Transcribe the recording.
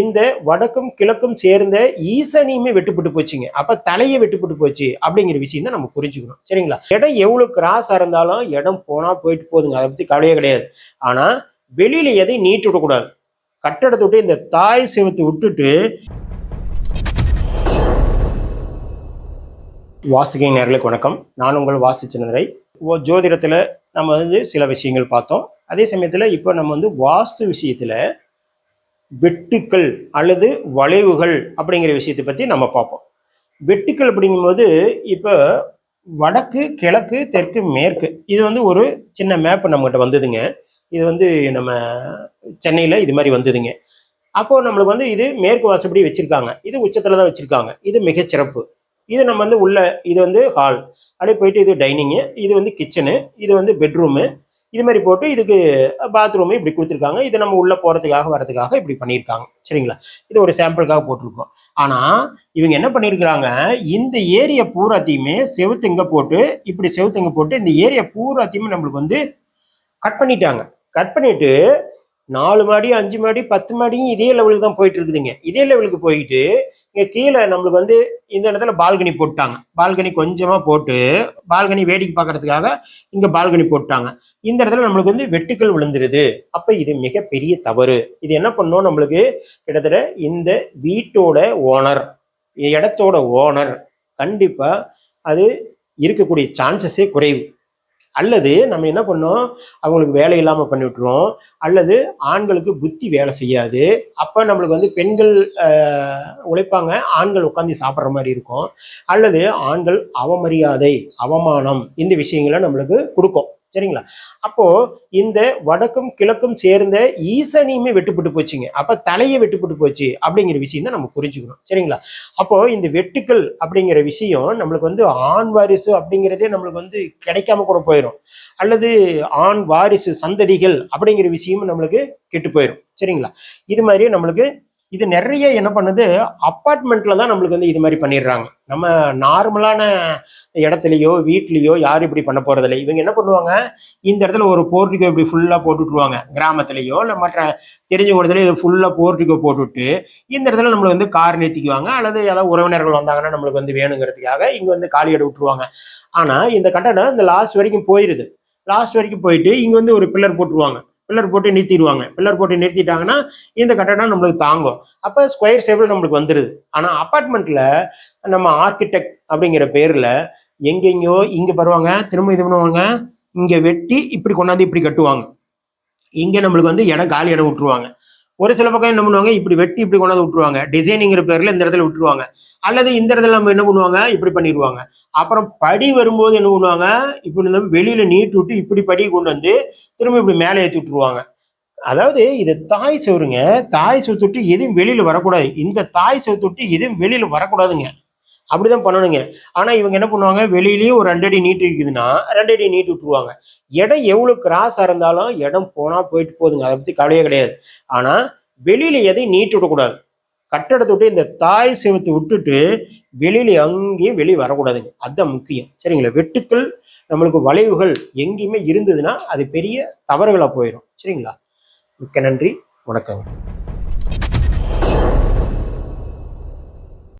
இந்த வடக்கும் கிழக்கும் சேர்ந்த ஈசனியுமே வெட்டுப்பட்டு போச்சுங்க. அப்ப தலையை வெட்டுப்பட்டு போச்சு அப்படிங்கிற விஷயம் தான் நம்ம புரிஞ்சுக்கணும். சரிங்களா? இடம் எவ்வளவு கிராஸா இருந்தாலும் இடம் போனா போயிட்டு போகுதுங்க அதை பத்தி கவலையே கிடையாது. ஆனா வெளியில எதையும் நீட்டு விடக்கூடாது கட்டடத்தை விட்டு இந்த தாய் சிவத்தை விட்டுட்டு வாஸ்துகை நேர்களுக்கு வணக்கம். நான் உங்கள் வாஸ்து சின்னதுரை. ஓ ஜோதிடத்தில் நம்ம வந்து சில விஷயங்கள் பார்த்தோம். அதே சமயத்தில் இப்போ நம்ம வந்து வாஸ்து விஷயத்தில் வெட்டுக்கள் அல்லது வளைவுகள் அப்படிங்கிற விஷயத்தை பற்றி நம்ம பார்ப்போம். வெட்டுக்கள் அப்படிங்கும்போது இப்போ வடக்கு கிழக்கு தெற்கு மேற்கு. இது வந்து ஒரு சின்ன மேப் நம்மகிட்ட வந்ததுங்க. இது வந்து நம்ம சென்னையில் இது மாதிரி வந்ததுங்க. அப்போ நம்மளுக்கு வந்து இது மேற்கு வாசப்படி வச்சுருக்காங்க. இது உச்சத்தில் தான் வச்சுருக்காங்க. இது மிகச்சிறப்பு இது நம்ம வந்து உள்ள இது வந்து ஹால் அப்படியே போயிட்டு இது டைனிங்கு இது வந்து கிச்சனு இது வந்து பெட்ரூமு இது மாதிரி போட்டு இதுக்கு பாத்ரூமே இப்படி கொடுத்துருக்காங்க. இது நம்ம உள்ள போகிறதுக்காக வரதுக்காக இப்படி பண்ணியிருக்காங்க. சரிங்களா? இது ஒரு சாம்பிளுக்காக போட்டிருக்கோம். ஆனால் இவங்க என்ன பண்ணியிருக்கிறாங்க? இந்த ஏரியை பூராத்தையுமே செவுத்துங்க போட்டு இப்படி செவுத்துங்க போட்டு இந்த ஏரியை பூராத்தையுமே நம்மளுக்கு வந்து கட் பண்ணிட்டாங்க. கட் பண்ணிட்டு நாலு மாடி அஞ்சு மாடி பத்து மாடியும் இதே லெவலுக்கு தான் போயிட்டு இருக்குதுங்க இதே லெவலுக்கு போயிட்டு இங்கே கீழே நம்மளுக்கு வந்து இந்த இடத்துல பால்கனி போட்டாங்க. பால்கனி கொஞ்சமாக போட்டு பால்கனி வேடிக்கை பார்க்கறதுக்காக இங்கே பால்கனி போட்டாங்க. இந்த இடத்துல நம்மளுக்கு வந்து வெட்டுக்கள் விழுந்துருது. அப்போ இது மிகப்பெரிய தவறு. இது என்ன பண்ணோம் நம்மளுக்கு? கிட்டத்தட்ட இந்த வீட்டோட ஓனர் இடத்தோட ஓனர் கண்டிப்பாக அது இருக்கக்கூடிய சான்சஸே குறைவு. அல்லது நம்ம என்ன பண்ணோம்? அவங்களுக்கு வேலை இல்லாமல் பண்ணி விட்டுருவோம். அல்லது ஆண்களுக்கு புத்தி வேலை செய்யாது. அப்போ நம்மளுக்கு வந்து பெண்கள் உழைப்பாங்க. ஆண்கள் உட்காந்து சாப்பிட்ற மாதிரி இருக்கும். அல்லது ஆண்கள் அவமரியாதை அவமானம் இந்த விஷயங்களை நம்மளுக்கு கொடுக்கும். சரிங்களா? அப்போ இந்த வடக்கும் கிழக்கும் சேர்ந்த ஈசனியுமே வெட்டுப்பட்டு போச்சுங்க. அப்ப தலையை வெட்டுப்பட்டு போச்சு அப்படிங்கிற விஷயம் தான் நம்ம புரிஞ்சுக்கணும். சரிங்களா? அப்போ இந்த வெட்டுக்கள் அப்படிங்கிற விஷயம் நம்மளுக்கு வந்து ஆண் வாரிசு அப்படிங்கிறதே நம்மளுக்கு வந்து கிடைக்காம கூட போயிடும் அல்லது ஆண் வாரிசு சந்ததிகள் அப்படிங்கிற விஷயமும் நம்மளுக்கு கெட்டு போயிடும் சரிங்களா? இது மாதிரி நம்மளுக்கு இது நிறைய என்ன பண்ணுது? அப்பார்ட்மெண்ட்ல தான் நம்மளுக்கு வந்து இது மாதிரி பண்ணிடுறாங்க. நம்ம நார்மலான இடத்துலையோ வீட்லேயோ யாரும் இப்படி பண்ண போகிறதில்ல இவங்க என்ன பண்ணுவாங்க? இந்த இடத்துல ஒரு போர்ட்டிகோ இப்படி ஃபுல்லாக போட்டுட்ருவாங்க கிராமத்துலேயோ இல்லை மற்ற தெரிஞ்ச இடத்துல இது ஃபுல்லாக போர்ட்டிகோ போட்டுவிட்டு இந்த இடத்துல நம்மளுக்கு வந்து கார் நிறுத்திக்குவாங்க. அல்லது ஏதாவது உறவினர்கள் வந்தாங்கன்னா நம்மளுக்கு வந்து வேணுங்கிறதுக்காக இங்கே வந்து காலி இடம் விட்டுருவாங்க. ஆனால் இந்த கட்டடம் இந்த லாஸ்ட் வரைக்கும் போயிருது. லாஸ்ட் வரைக்கும் போயிட்டு இங்கே வந்து ஒரு பில்லர் போட்டுருவாங்க. பில்லர் போட்டு நிறுத்திடுவாங்க. பில்லர் போட்டு நிறுத்திட்டாங்கன்னா இந்த கட்டடம் நம்மளுக்கு தாங்கும். அப்போ ஸ்கொயர் ஷேப்பில் நம்மளுக்கு வந்துடுது ஆனால் அப்பார்ட்மெண்ட்டில் நம்ம ஆர்கிடெக்ட் அப்படிங்கிற பேரில் எங்கெங்கேயோ இங்கே வருவாங்க திரும்ப இது பண்ணுவாங்க இங்கே வெட்டி இப்படி கொண்டாந்து இப்படி கட்டுவாங்க. இங்கே நம்மளுக்கு வந்து இடம் காலி இடம் விட்டுருவாங்க. ஒரு சில பக்கம் என்ன பண்ணுவாங்க இப்படி வெட்டி இப்படி கொண்டாந்து விட்டுருவாங்க. டிசைனிங்கிற பேரில் இந்த இடத்துல விட்டுருவாங்க. அல்லது இந்த இடத்துல நம்ம என்ன பண்ணுவாங்க இப்படி பண்ணிடுவாங்க. அப்புறம் படி வரும்போது என்ன பண்ணுவாங்க இப்படி நம்ம வெளியில நீட்டு விட்டு இப்படி படி கொண்டு வந்து திரும்ப இப்படி மேலே ஏற்றி விட்டுருவாங்க. அதாவது இது தாய் செவருங்க தாய் செவத்து எதுவும் வெளியில் வரக்கூடாது. இந்த தாய் செவத்து எதுவும் வெளியில் வரக்கூடாதுங்க. அப்படிதான் பண்ணணுங்க. ஆனா இவங்க என்ன பண்ணுவாங்க? வெளியிலயும் ஒரு ரெண்டு அடி நீட்டு இருக்குதுன்னா ரெண்டு அடி நீட்டு விட்டுருவாங்க. இடம் எவ்வளவு கிராஸாக இருந்தாலும் இடம் போனா போயிட்டு போகுதுங்க. அதை பத்தி கவலையே கிடையாது. ஆனா வெளியில எதையும் நீட்டு விடக்கூடாது. கட்டடத்தை விட்டு இந்த தாய் சிவத்தை விட்டுட்டு வெளியில அங்கேயும் வெளியே வரக்கூடாதுங்க. அதுதான் முக்கியம். சரிங்களா? வெட்டுக்கள் நம்மளுக்கு வளைவுகள் எங்கேயுமே இருந்ததுன்னா அது பெரிய தவறுகளா போயிடும் சரிங்களா? மிக்க நன்றி. வணக்கங்க.